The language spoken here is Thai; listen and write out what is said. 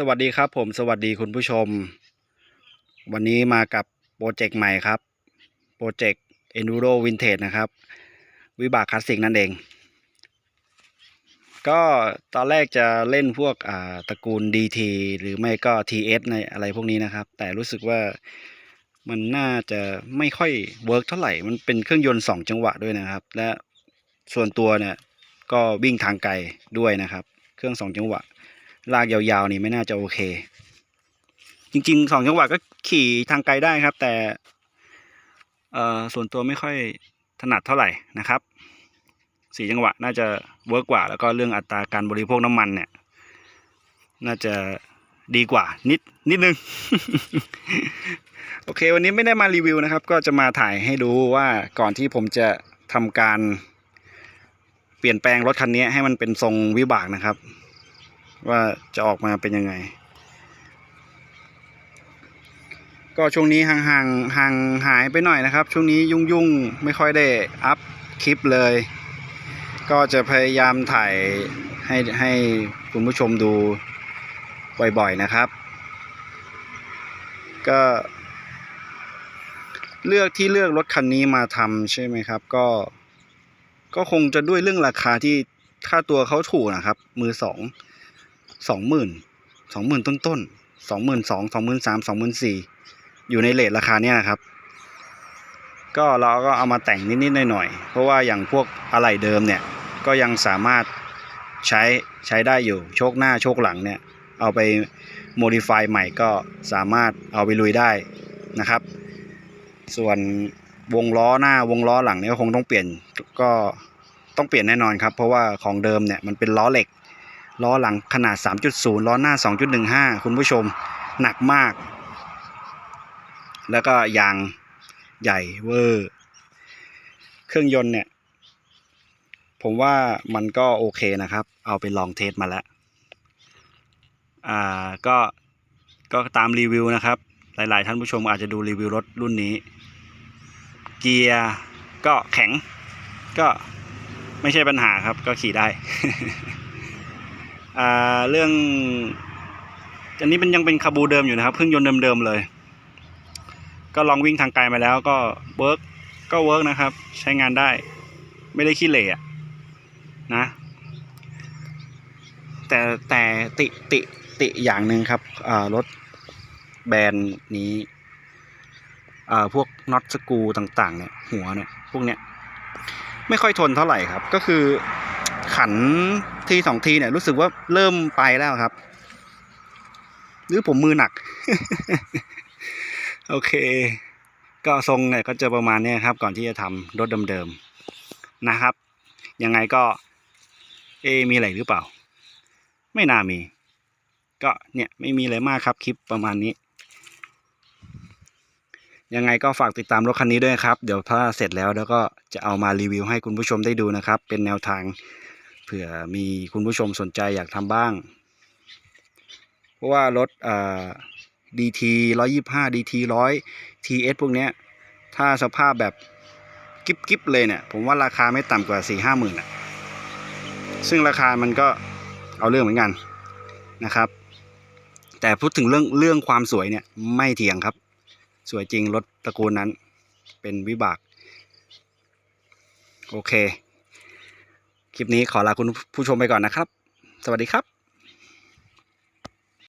สวัสดีครับผมสวัสดีคุณผู้ชม วันนี้มากับโปรเจกต์ใหม่ครับ โปรเจกต์ Enduro Vintage นะครับ วิบากคลาสสิกนั่นเอง ก็ตอนแรกจะเล่นพวกอ่าตระกูล DT หรือไม่ก็ TS ในอะไรพวกนี้นะครับ แต่รู้สึกว่ามันน่าจะไม่ค่อยเวิร์กเท่าไหร่ มันเป็นเครื่องยนต์ 2 จังหวะด้วยนะครับ และส่วนตัวเนี่ยก็วิ่งทางไกลด้วยนะครับ เครื่อง 2 จังหวะ ลากยาวๆนี่ไม่น่าจะโอเค จริงๆสองจังหวะก็ขี่ทางไกลได้ครับ แต่เอ่อส่วนตัวไม่ค่อยถนัดเท่าไหร่นะครับสี่จังหวะน่าจะเวิร์กกว่า แล้วก็เรื่องอัตราการบริโภคน้ำมันเนี่ย น่าจะดีกว่า นิดนิดนึง โอเค วันนี้ไม่ได้มารีวิวนะครับ ก็จะมาถ่ายให้ดูว่าก่อนที่ผมจะทำการ เปลี่ยนแปลงรถคันนี้ให้มันเป็นทรงวิบากนะครับ ว่าจะออกมาเป็นยังไง ก็ช่วงนี้ห่างห่างห่างหายไปหน่อยนะครับ ช่วงนี้ยุ่งยุ่งไม่ค่อยได้อัพคลิปเลย ก็จะพยายามถ่ายให้ให้คุณผู้ชมดูบ่อยๆนะครับ ก็ เลือกที่เลือกรถคันนี้มาทำใช่ไหมครับ ก็ ก็คงจะด้วยเรื่องราคาที่ค่าตัวเขาถูกนะครับ มือสอง สองหมื่นสองหมื่นต้นต้นสองหมื่นสองสองหมื่นสามสองหมื่นสี่อยู่ในเลทราคาเนี้ยครับ ก็เราก็เอามาแต่งนิดๆหน่อยๆเพราะว่าอย่างพวกอะไหล่เดิมเนี่ยก็ยังสามารถใช้ใช้ได้อยู่โชคหน้าโชคหลังเนี่ยเอาไปโมดิฟายใหม่ก็สามารถเอาไปลุยได้นะครับ ส่วนวงล้อหน้าวงล้อหลังเนี่ยก็คงต้องเปลี่ยนก็ต้องเปลี่ยนแน่นอนครับ เพราะว่าของเดิมเนี่ยมันเป็นล้อเหล็ก ล้อหลังขนาด 3.0 ล้อหน้า 2.15 คุณผู้ชมหนักมาก แล้วก็ยางใหญ่เวอร์ เครื่องยนต์เนี่ย ผมว่ามันก็โอเคนะครับ เอาไปลองเทสมาแล้ว อ่าก็ก็ตามรีวิวนะครับ หลาย ๆ ท่านผู้ชมอาจจะดูรีวิวรถรุ่นนี้ เกียร์ก็แข็งก็ไม่ใช่ปัญหาครับก็ขี่ได้ อ่าเรื่องอันนี้เป็นยังเป็นคาบูเดิมอยู่นะครับเครื่องยนต์เดิมๆเลย ก็ลองวิ่งทางไกลมาแล้วก็เวิร์กก็เวิร์กนะครับ ใช้งานได้ไม่ได้ขี้เหร่อะนะ แต่แต่ติติติอย่างหนึ่งครับรถแบรนด์นี้พวกน็อตสกูต่างๆเนี่ยหัวเนี่ยพวกเนี้ยไม่ค่อยทนเท่าไหร่ครับ ก็คือ ขันทีสองทีเนี่ยรู้สึกว่าเริ่มไปแล้วครับ หรือผมมือหนัก โอเค ก็ทรงเนี่ยก็จะประมาณนี้ครับ ก่อนที่จะทำรถเดิมๆนะครับ ยังไงก็ เอ มีอะไรหรือเปล่า ไม่น่ามี ก็เนี่ยไม่มีอะไรมากครับคลิปประมาณนี้ ยังไงก็ฝากติดตามรถคันนี้ด้วยครับ เดี๋ยวถ้าเสร็จแล้วแล้วก็จะเอามารีวิวให้คุณผู้ชมได้ดูนะครับ เป็นแนวทาง เผื่อมีคุณผู้ชมสนใจอยากทำบ้าง เพราะว่ารถอ่า DT ร้อยยี่ห้า DT ร้อย TS พวกเนี้ย ถ้าสภาพแบบกิบกิบเลยเนี่ย ผมว่าราคาไม่ต่ำกว่าสี่ห้าหมื่นอะ ซึ่งราคามันก็เอาเรื่องเหมือนกันนะครับ แต่พูดถึงเรื่องเรื่องความสวยเนี่ยไม่เถียงครับ สวยจริงรถตระกูลนั้น เป็นวิบาก โอเค คลิปนี้ขอลาคุณผู้ชมไปก่อนนะครับ สวัสดีครับ